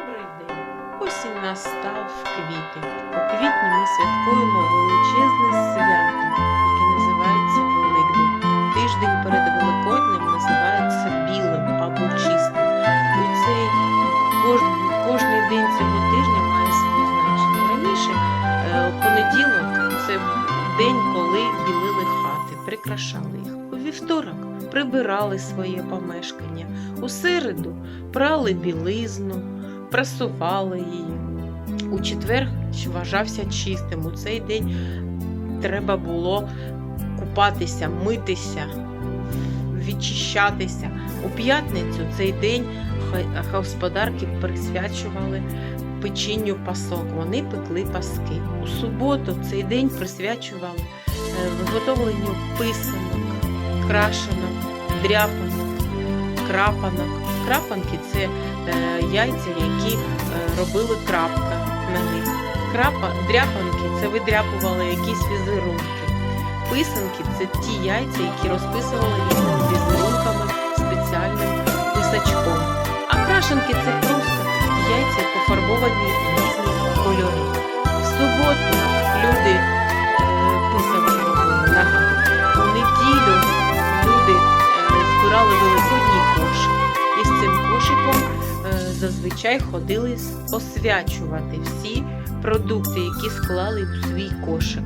Добрий день! Осінь настав в квіти. У квітні ми святкуємо величезне свято, яке називається Великдень. Тиждень перед Великоднем називається білим або чистим. У цей кожен, кожний день цього тижня має своє значення. Раніше е, понеділок це день, коли білили хати, прикрашали їх. У вівторок прибирали своє помешкання. У середу прали білизну, прасували її. У четвер вважався чистим. У цей день треба було купатися, митися, відчищатися. У п'ятницю цей день господарки присвячували печінню пасок. Вони пекли паски. У суботу цей день присвячували е, виготовленню писанок, крашенок, дряпанок, крапанок. Крапанки це е, яйця, які е, робили крапка на них. Крапа, дряпанки це видряпували якісь візерунки. Писанки це ті яйця, які розписували різними візерунками спеціальним писачком. А крашенки це просто яйця пофарбовані в різні кольори. В суботу люди зазвичай ходили освячувати всі продукти, які склали у свій кошик.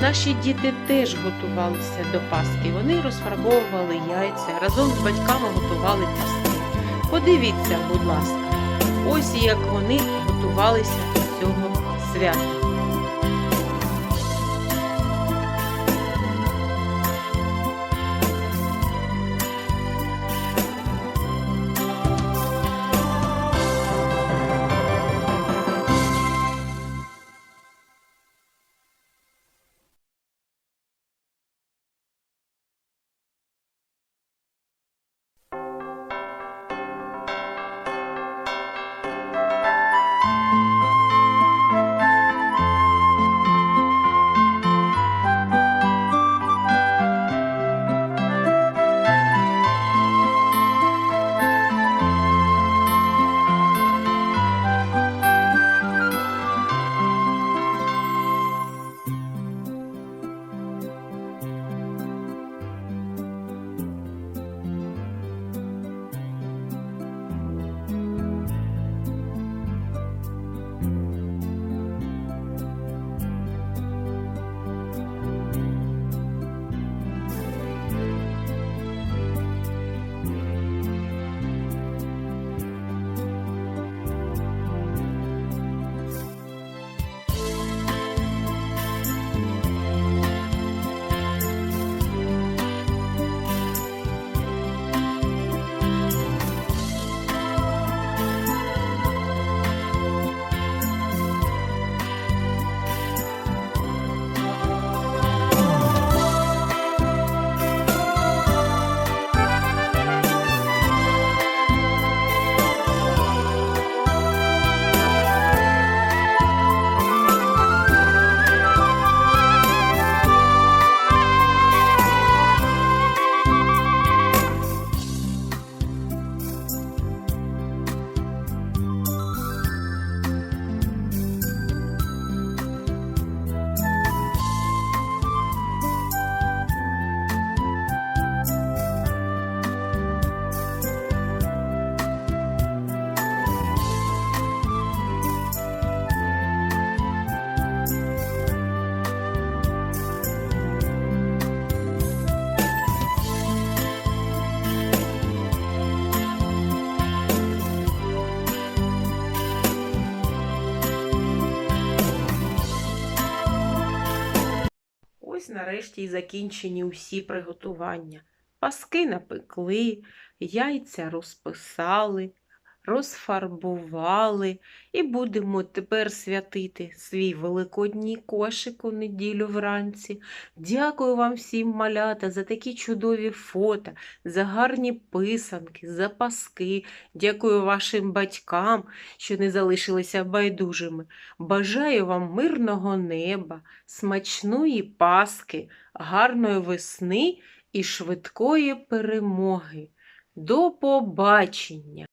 Наші діти теж готувалися до Пасхи. Вони розфарбовували яйця, разом з батьками готували пісні. Подивіться, будь ласка, ось як вони готувалися до цього свята. Нарешті і закінчені усі приготування. Паски напекли, яйця розписали, розфарбували і будемо тепер святити свій великодній кошик у неділю вранці. Дякую вам всім, малята, за такі чудові фото, за гарні писанки, за паски. Дякую вашим батькам, що не залишилися байдужими. Бажаю вам мирного неба, смачної паски, гарної весни і швидкої перемоги. До побачення!